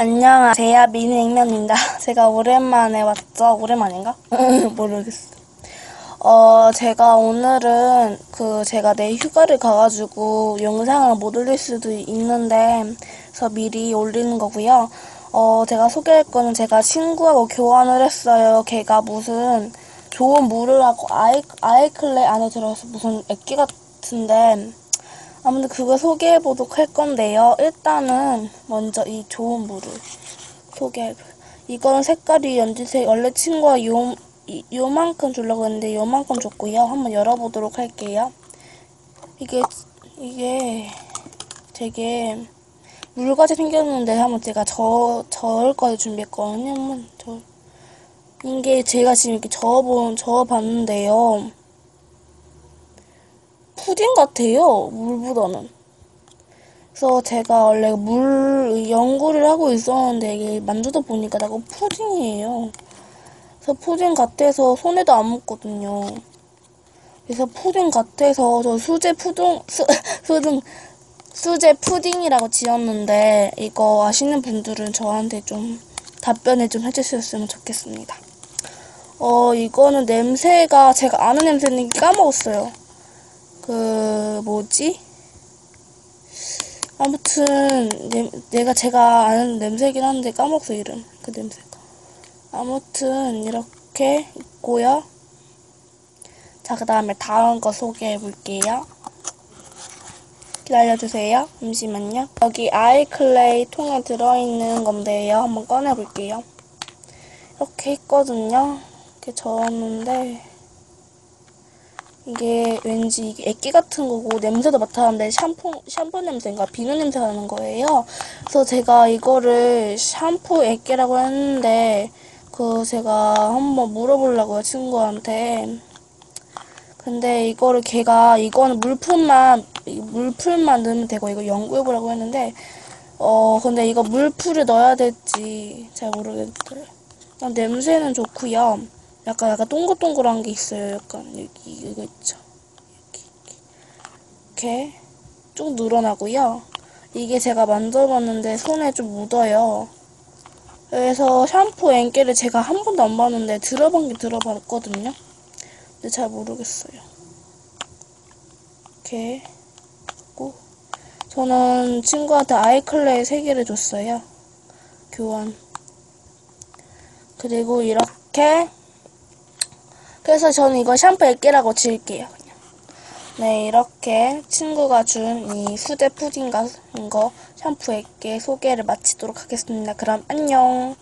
안녕하세요. 미니냉면입니다. 제가 오랜만에 왔죠? 오랜만인가? 모르겠어. 어, 제가 오늘은 그 제가 내 휴가를 가가지고 영상을 못 올릴 수도 있는데, 그래서 미리 올리는 거고요. 어, 제가 소개할 거는 제가 친구하고 교환을 했어요. 걔가 무슨 좋은 물을 하고 아이, 아이클레 안에 들어서 무슨 액기 같은데, 아무튼 그거 소개해 보도록 할 건데요. 일단은 먼저 이 좋은 물을 소개해. 이건 색깔이 연두색. 원래 친구가 요, 이- 요만큼 주려고 했는데 요만큼 줬고요. 한번 열어보도록 할게요. 이게, 이게 되게 물같이 생겼는데 한번 제가 저, 저을 거를 준비했거든요. 한번 저, 이게 제가 지금 이렇게 저어본, 저어봤는데요. 푸딩 같아요. 물보다는. 그래서 제가 원래 물 연구를 하고 있었는데 이게 만져다 보니까 나가 푸딩이에요. 그래서 푸딩 같아서 손에도 안 묻거든요. 그래서 푸딩 같아서 저 수제 푸딩 수, 푸딩 수제 푸딩이라고 지었는데 이거 아시는 분들은 저한테 좀 답변을 좀 해주셨으면 좋겠습니다. 어 이거는 냄새가 제가 아는 냄새는 까먹었어요. 그 뭐지? 아무튼 내, 내가 제가 아는 냄새긴 한데 까먹었어 이름. 그 냄새가. 아무튼 이렇게 있고요. 자 그 다음에 다음 거 소개해 볼게요. 기다려주세요. 잠시만요. 여기 아이클레이 통에 들어있는 건데요. 한번 꺼내 볼게요. 이렇게 있거든요. 이렇게 저었는데 이게 왠지 액기 같은 거고 냄새도 맡았는데 샴푸 샴푸 냄새인가 비누 냄새가 나는 거예요. 그래서 제가 이거를 샴푸 액기라고 했는데 그 제가 한번 물어보려고요 친구한테. 근데 이거를 걔가 이거는 물풀만 물풀만 넣으면 되고 이거 연구해보라고 했는데 어 근데 이거 물풀을 넣어야 될지 잘. 일단 냄새는 좋고요. 약간 약간 동글동글한 게 있어요. 약간 여기 이거 있죠. 여기 이렇게 쭉 늘어나고요. 이게 제가 만져봤는데 손에 좀 묻어요. 그래서 샴푸 앵깨를 제가 한 번도 안 봤는데 들어본 게 들어봤거든요. 근데 잘 모르겠어요. 이렇게 하고 저는 친구한테 아이클레이 3개를 줬어요. 교환. 그리고 이렇게 그래서 저는 이거 샴푸 1개라고 지을게요. 네, 이렇게 친구가 준 이 수제 푸딩 같은 거 샴푸 1개 소개를 마치도록 하겠습니다. 그럼 안녕.